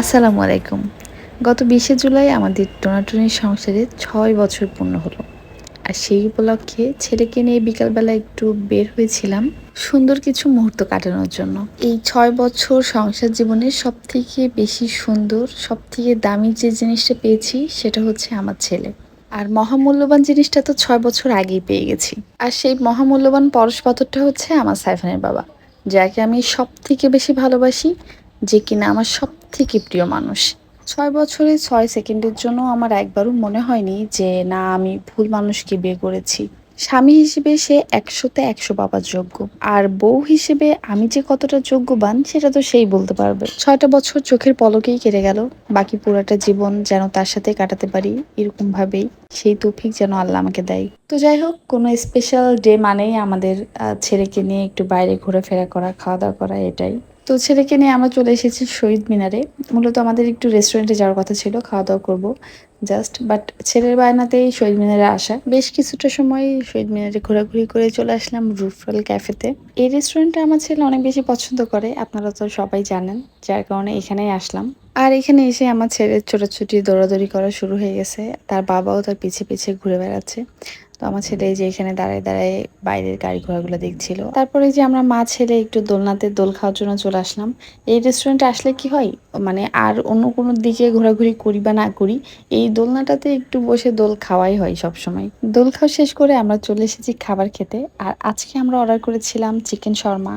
আসসালামু আলাইকুম। গত বিশে জুলাই আমাদের টোনাটুনির সংসারে ছয় বছর পূর্ণ হলো। আর সেই উপলক্ষে ছেলেকে নিয়ে বিকালবেলা একটু বের হয়েছিলাম সুন্দর কিছু মুহূর্ত কাটানোর জন্য। এই ছয় বছর সংসার জীবনের সব থেকে বেশি সুন্দর সব থেকে দামি যে জিনিসটা পেয়েছি সেটা হচ্ছে আমার ছেলে। আর মহামূল্যবান জিনিসটা তো ছয় বছর আগেই পেয়ে গেছি। আর সেই মহামূল্যবান পরশ হচ্ছে আমার সাইফানের বাবা, যাকে আমি সব থেকে বেশি ভালোবাসি যে কিনা আমার সব থেকে প্রিয় মানুষ। ছয় বছরে ছয় সেকেন্ডের জন্য আমার একবারও মনে হয়নি যে, না, আমি ভুল মানুষকে বিয়ে করেছি। স্বামী হিসেবে সে একশোতে একশো পাবার যোগ্য। আর বউ হিসেবে আমি যে কতটা যোগ্যবান, সেটা তো সেই বলতে পারবে। ছয়টা বছর চোখের পলকেই কেটে গেল। বাকি পুরাটা জীবন যেন তার সাথে কাটাতে পারি এরকম ভাবেই সেই তৌফিক যেন আল্লাহ আমাকে দেয়। তো যাই হোক, কোনো স্পেশাল ডে মানেই আমাদের ছেলেকে নিয়ে একটু বাইরে ঘোরাফেরা করা খাওয়া দাওয়া করা, এটাই। তো ছেলেকে নিয়ে আমরা চলে এসেছি শহীদ মিনারে। মূলত আমাদের একটু রেস্টুরেন্টে যাওয়ার কথা ছিল খাওয়া দাওয়া করব জাস্ট বাট ছেলের বায়নাতেই শহীদ মিনারে আসা। বেশ কিছুটা সময় শহীদ মিনারে ঘোরাঘুরি করে চলে আসলাম রুফল ক্যাফেতে। এই রেস্টুরেন্টটা আমার ছেলে অনেক বেশি পছন্দ করে, আপনারা তো সবাই জানেন, যার কারণে এখানেই আসলাম। আর এখানে এসে আমার ছেলের ছোটাছুটি দৌড়াদৌড়ি করা শুরু হয়ে গেছে, তার বাবাও তার পিছে পিছে ঘুরে বেড়াচ্ছে। তো আমার ছেলে যে এখানে দাঁড়ায় দাঁড়ায় বাইরের গাড়ি ঘোড়াগুলো দেখছিল। তারপরে যে আমরা মা ছেলে একটু দোলনাতে দোল খাওয়ার জন্য চলে আসলাম। এই রেস্টুরেন্টে আসলে কি হয়? মানে আর অন্য কোনো দিকে ঘোরাঘুরি করি বা না করি, এই দোলনাটাতে একটু বসে দোল খাওয়াই হয় সব সময় দোল খাওয়া শেষ করে আমরা চলে এসেছি খাবার খেতে। আর আজকে আমরা অর্ডার করেছিলাম চিকেন শর্মা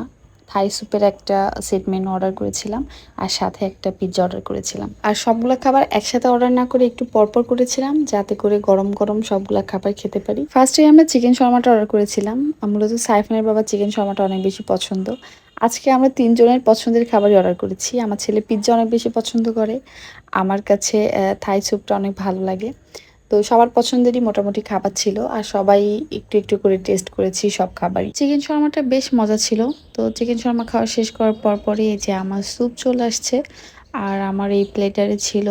থাই স্যুপের একটা সেট মেনু অর্ডার করেছিলাম আর সাথে একটা পিৎজা অর্ডার করেছিলাম। আর সবগুলো খাবার একসাথে অর্ডার না করে একটু পরপর করেছিলাম যাতে করে গরম গরম সবগুলো খাবার খেতে পারি। ফার্স্টে আমরা চিকেন শর্মাটা অর্ডার করেছিলাম। মূলত সাইফানের বাবা চিকেন শর্মাটা অনেক বেশি পছন্দ। আজকে আমরা তিনজনের পছন্দের খাবারই অর্ডার করেছি। আমার ছেলে পিৎজা অনেক বেশি পছন্দ করে। আমার কাছে থাই স্যুপটা অনেক ভালো লাগে। তো সবার পছন্দেরই মোটামুটি খাবার ছিল আর সবাই একটু একটু করে টেস্ট করেছি সব খাবারই। চিকেন শর্মাটা বেশ মজা ছিল। তো চিকেন শর্মা খাওয়া শেষ করার পর পরে যে আমার স্যুপ চলে আসছে আর আমার এই প্লেটারে ছিল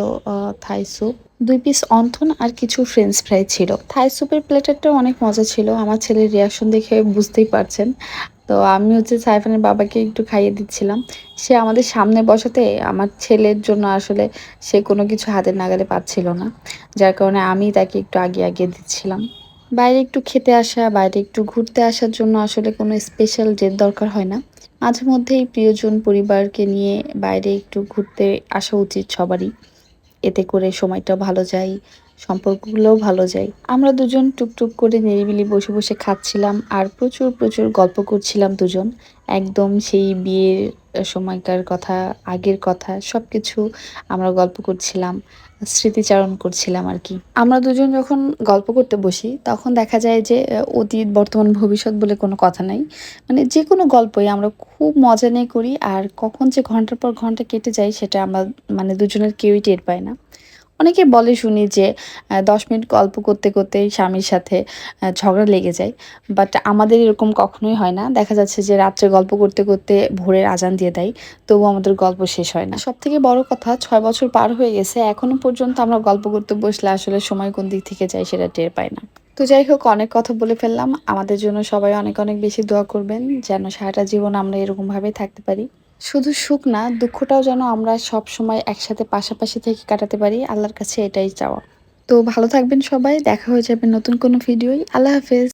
থাই স্যুপ দুই পিস অন্থন আর কিছু ফ্রেঞ্চ ফ্রাই ছিল। থাই স্যুপের প্লেটারটা অনেক মজা ছিল। আমার ছেলের রিয়াকশন দেখে বুঝতেই পারছেন। তো আমি হচ্ছে সাইফানের বাবাকে একটু খাইয়ে দিচ্ছিলাম। সে আমাদের সামনে বসাতে আমার ছেলের জন্য আসলে সে কোনো কিছু হাতের নাগালে পাচ্ছিল না। যার কারণে আমি তাকে একটু আগে আগে দিচ্ছিলাম। বাইরে একটু খেতে আসা, বাইরে একটু ঘুরতে আসার জন্য আসলে কোনো স্পেশাল ডেট দরকার হয় না। মাঝে মধ্যেই প্রিয়জন পরিবারকে নিয়ে বাইরে একটু ঘুরতে আসা উচিত সবারই। এতে করে সময়টা ভালো যায়, সম্পর্কগুলোও ভালো যায়। আমরা দুজন টুকটুক করে নিরিবিলি বসে বসে খাচ্ছিলাম আর প্রচুর প্রচুর গল্প করছিলাম দুজন। একদম সেই বিয়ের সময়কার কথা, আগের কথা সব কিছু আমরা গল্প করছিলাম। স্মৃতিচারণ করছিলাম আর কি। আমরা দুজন যখন গল্প করতে বসি, তখন দেখা যায় যে অতীত, বর্তমান, ভবিষ্যৎ বলে কোনো কথা নাই। মানে যে কোনো গল্পই আমরা খুব মজা নিয়ে করি আর কখন যে ঘণ্টার পর ঘণ্টা কেটে যায়, সেটা আমরা মানে দুজনের কেউই টের পায় না। অনেকে বলে শুনি যে দশ মিনিট গল্প করতে করতে স্বামীর সাথে ঝগড়া লেগে যায়। বাট আমাদের এরকম কখনোই হয় না। দেখা যাচ্ছে যে, রাত্রে গল্প করতে করতে ভোরের আজান দিয়ে দেয়, তবুও আমাদের গল্প শেষ হয় না। সব থেকে বড় কথা, ছয় বছর পার হয়ে গেছে। এখনও পর্যন্ত আমরা গল্প করতে বসলে আসলে সময় কোন দিক থেকে যায় সেটা টের পাই না। তো যাই হোক, অনেক কথা বলে ফেললাম। আমাদের জন্য সবাই অনেক অনেক বেশি দোয়া করবেন, যেন সারাটা জীবন আমরা এরকম ভাবে থাকতে পারি। শুধু সুখ না, দুঃখটাও যেন আমরা সব সময় একসাথে পাশাপাশি থেকে কাটাতে পারি। আল্লাহর কাছে এটাই চাওয়া। তো ভালো থাকবেন সবাই, দেখা হয়ে যাবে নতুন কোনো ভিডিওই আল্লাহ হাফেজ।